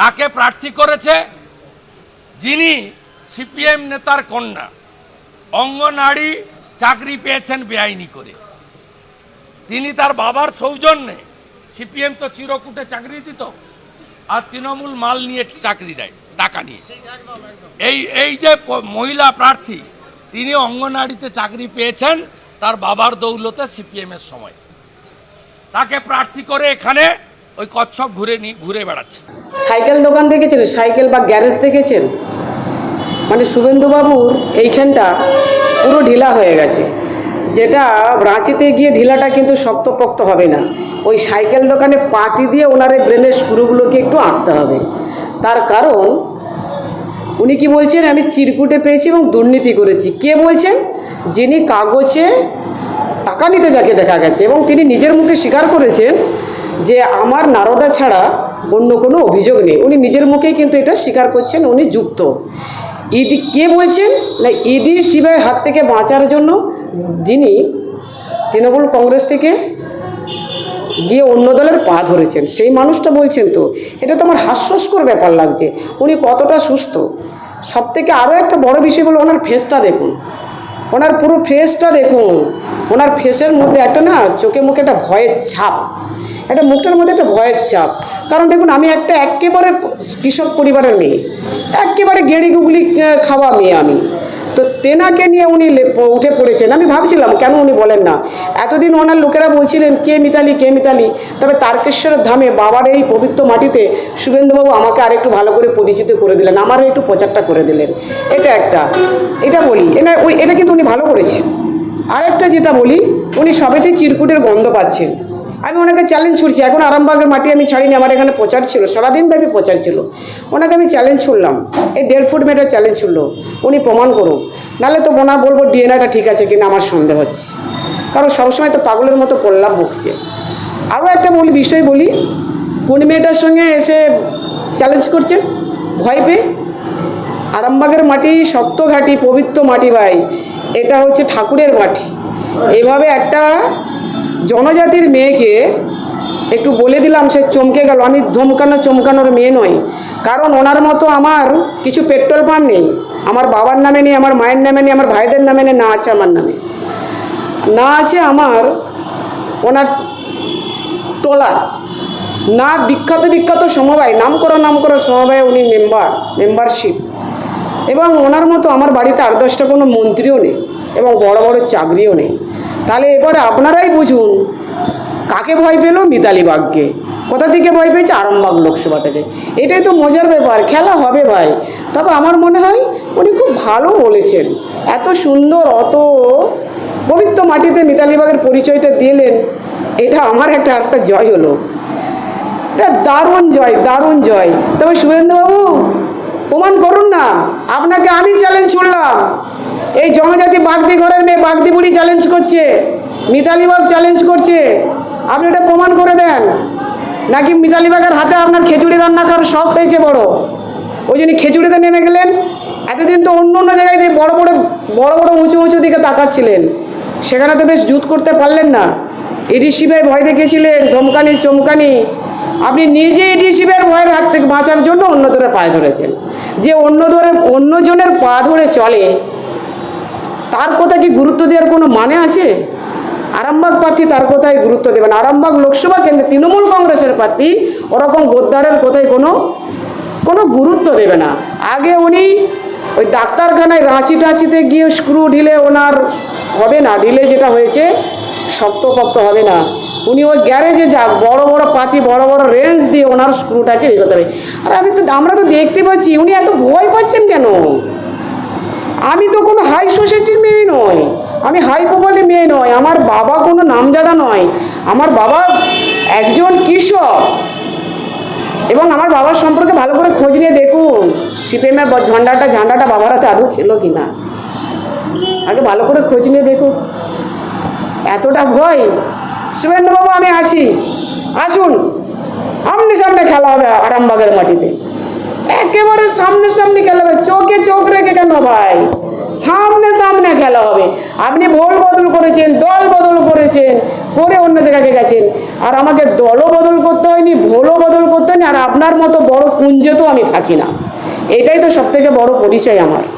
কাকে প্রার্থী করেছে? যিনি সিপিএম নেতার কন্যা। অঙ্গনারী চাকরি পেয়েছেন বেআইনি করে। তিনি তার বাবার সৌজন্যে সিপিএম তো চিরকুটে চাকরি দিত, আর তৃণমূল মাল নিয়ে চাকরি দেয়, টাকা নিয়ে। এই এই যে মহিলা প্রার্থী, তিনি অঙ্গনারীতে চাকরি পেয়েছেন, তার বাবার দৌলতে সিপিএমের সময়। তাকে প্রার্থী করে এখানে ওই কচ্ছপ ঘুরে নি, ঘুরে বেড়াচ্ছে। সাইকেল দোকান দেখেছেন? সাইকেল বা গ্যারেজ দেখেছেন? মানে শুভেন্দুবাবুর এইখানটা পুরো ঢিলা হয়ে গেছে। যেটা রাঁচিতে গিয়ে ঢিলাটা কিন্তু শক্তপোক্ত হবে না। ওই সাইকেল দোকানে পাতি দিয়ে ওনার এই ব্রেনের স্ক্রুগুলোকে একটু আঁটতে হবে। তার কারণ, উনি কি বলছেন? আমি চিরকুটে পেয়েছি এবং দুর্নীতি করেছি। কে বলছেন? যিনি কাগজে টাকা নিতে যাকে দেখা গেছে এবং তিনি নিজের মুখে স্বীকার করেছেন যে আমার নারদা ছাড়া অন্য কোনো অভিযোগ নেই। উনি নিজের মুখেই কিন্তু এটা স্বীকার করছেন, উনি যুক্ত। ইডি কে বলছেন? না, ইডি শিবের হাত থেকে বাঁচার জন্য যিনি তৃণমূল কংগ্রেস থেকে গিয়ে অন্য দলের পা ধরেছেন, সেই মানুষটা বলছেন তো, এটা তো আমার হাস্যস্কর ব্যাপার লাগছে। উনি কতটা সুস্থ? সব থেকে আরও একটা বড় বিষয় হলো ওনার ফেসটা দেখুন। ওনার পুরো ফেসটা দেখুন। ওনার ফেসের মধ্যে একটা না, চোখে মুখে একটা ভয়ের ছাপ। একটা মুখটার মধ্যে একটা ভয়ের চাপ। কারণ দেখুন, আমি একটা একেবারে কৃষক পরিবারের মেয়ে। একেবারে গেড়ি গুগলি খাওয়া মেয়ে আমি। তো তেনাকে নিয়ে উনি উঠে পড়েছেন। আমি ভাবছিলাম, কেন উনি বলেন না? এতদিন ওনার লোকেরা বলছিলেন, কে মিতালি কে মিতালি? তবে তারকেশ্বরের ধামে বাবার এই পবিত্র মাটিতে শুভেন্দুবাবু আমাকে আরেকটু ভালো করে পরিচিত করে দিলেন। আমারও একটু প্রচারটা করে দিলেন। এটা একটা। এটা বলি, এটা ওই, এটা কিন্তু উনি ভালো করেছেন। আরেকটা যেটা বলি, উনি সবেতেই চিরকুটের গন্ধ পাচ্ছেন। আমি ওনাকে চ্যালেঞ্জ ছুড়ছি। এখন আরামবাগের মাটি আমি ছাড়িনি, আমার এখানে প্রচার ছিল, সারাদিন ব্যাপী প্রচার ছিল। ওনাকে আমি চ্যালেঞ্জ ছুড়লাম। এই দেড় ফুট মেটার চ্যালেঞ্জ ছুড়লো। উনি প্রমাণ করুক। নাহলে তো ওনা বলব ডিএনআটা ঠিক আছে কিনা আমার সন্দেহ হচ্ছে। কারণ সবসময় তো পাগলের মতো পল্লাভ বকছে। আরও একটা বলি, বিষয় বলি। কোন মেয়েটার সঙ্গে এসে চ্যালেঞ্জ করছেন, ভয় পেয়ে। আরামবাগের মাটি শক্ত ঘাটি, পবিত্র মাটি ভাই। এটা হচ্ছে ঠাকুরের মাটি। এভাবে একটা জনজাতির মেয়েকে একটু বলে দিলাম, সে চমকে গেল। আমি ধমকানো চমকানোর মেয়ে নই। কারণ ওনার মতো আমার কিছু পেট্রোল পাম্প নেই। আমার বাবার নামে নেই, আমার মায়ের নামে নেই, আমার ভাইদের নামে নেই, না আছে আমার নামে। না আছে আমার ওনার টোলা। না বিখ্যাত বিখ্যাত সমবায় নাম করা নাম করা সমবায় উনি মেম্বার মেম্বারশিপ এবং ওনার মতো আমার বাড়িতে আট দশটা কোনো মন্ত্রীও নেই এবং বড় বড় চাকরিও নেই। তাহলে এবারে আপনারাই বুঝুন, কাকে ভয় পেল মিতালি বাগকে? কোথা থেকে ভয় পেয়েছে? আরামবাগ লোকসভা থেকে। এটাই তো মজার ব্যাপার, খেলা হবে ভাই। তবে আমার মনে হয় উনি খুব ভালো বলেছেন। এত সুন্দর, অত পবিত্র মাটিতে মিতালি বাগের পরিচয়টা দিলেন, এটা আমার একটা একটা জয় হলো। এটা দারুণ জয় দারুণ জয়। তবে শুভেন্দুবাবু প্রমাণ করুন না। আপনাকে আমি চ্যালেঞ্জ ছুড়লাম এই জনজাতি বাগদি ঘরের মেয়ে বাগদি বুড়ি চ্যালেঞ্জ করছে। মিতালি বাগ চ্যালেঞ্জ করছে। আপনি এটা প্রমাণ করে দেন। নাকি মিতালি বাগের হাতে আপনার খিচুড়ি রান্না খাওয়ার শখ হয়েছে বড়? ওই জন্য খিচুড়িতে নেমে গেলেন। এতদিন তো অন্য অন্য জায়গায় বড় বড় বড় বড় উঁচু উঁচু দিকে তাকাচ্ছিলেন। সেখানে তো বেশ জুত করতে পারলেন না। এডি শিবাই ভয় দেখিয়েছিলেন, ধমকানি, চমকানি। আপনি নিজে শিবের ভয়ের হাত থেকে বাঁচার জন্য অন্যজনের পায়ে ধরেছেন। যে অন্য ধরে অন্যজনের পা ধরে চলে, তার কথা কি গুরুত্ব দেওয়ার কোনো মানে আছে? আরামবাগ প্রার্থী তার কথায় গুরুত্ব দেবেন আরামবাগ লোকসভা কেন্দ্রে তৃণমূল কংগ্রেসের প্রার্থী ওরকম গোদ্দারের কথায় কোনো কোনো গুরুত্ব দেবে না। আগে উনি ওই ডাক্তারখানায় রাঁচি টাঁচিতে গিয়ে স্ক্রু ঢিলে ওনার হবে না। ঢিলে যেটা হয়েছে, শক্তপক্ত হবে না। উনি ওই গ্যারেজে যাক বড় বড় পাতি, বড় বড় রেঞ্জ দিয়ে ওনার স্ক্রুটাকে এগোতে হবে। আর আমি তো, আমরা তো দেখতে পাচ্ছি, উনি এত ভয় পাচ্ছেন কেন? আমি তো কোনো হাই সোসাইটির মেয়ে নই। আমি হাই প্রপার্টির মেয়ে নয় আমার বাবা কোনো নামজাদা নয়। আমার বাবা একজন কৃষক। এবং আমার বাবার সম্পর্কে ভালো করে খোঁজ নিয়ে দেখুন, সিপিএমের ঝান্ডাটা ঝান্ডাটা বাবার হাতে আদৌ ছিল কি না আগে ভালো করে খোঁজ নিয়ে দেখুন। এতটা ভয়? শুভেন্দ্রবাবু আমি আসি। আসুন। সামনে সামনে খেলা হবে আরামবাগের মাটিতে। একেবারে সামনে সামনে খেলা হবে। চোখে চোখ রেখে কেন ভাই? সামনে সামনে খেলা হবে। আপনি ভোল বদল করেছেন, দল বদল করেছেন, করে অন্য জায়গাকে গেছেন। আর আমাকে দলও বদল করতে হয়নি, ভোলও বদল করতে হয়নি, আর আপনার মতো বড় কুঞ্জে তো আমি থাকি না। এটাই তো সব থেকে বড় পরিচয় আমার।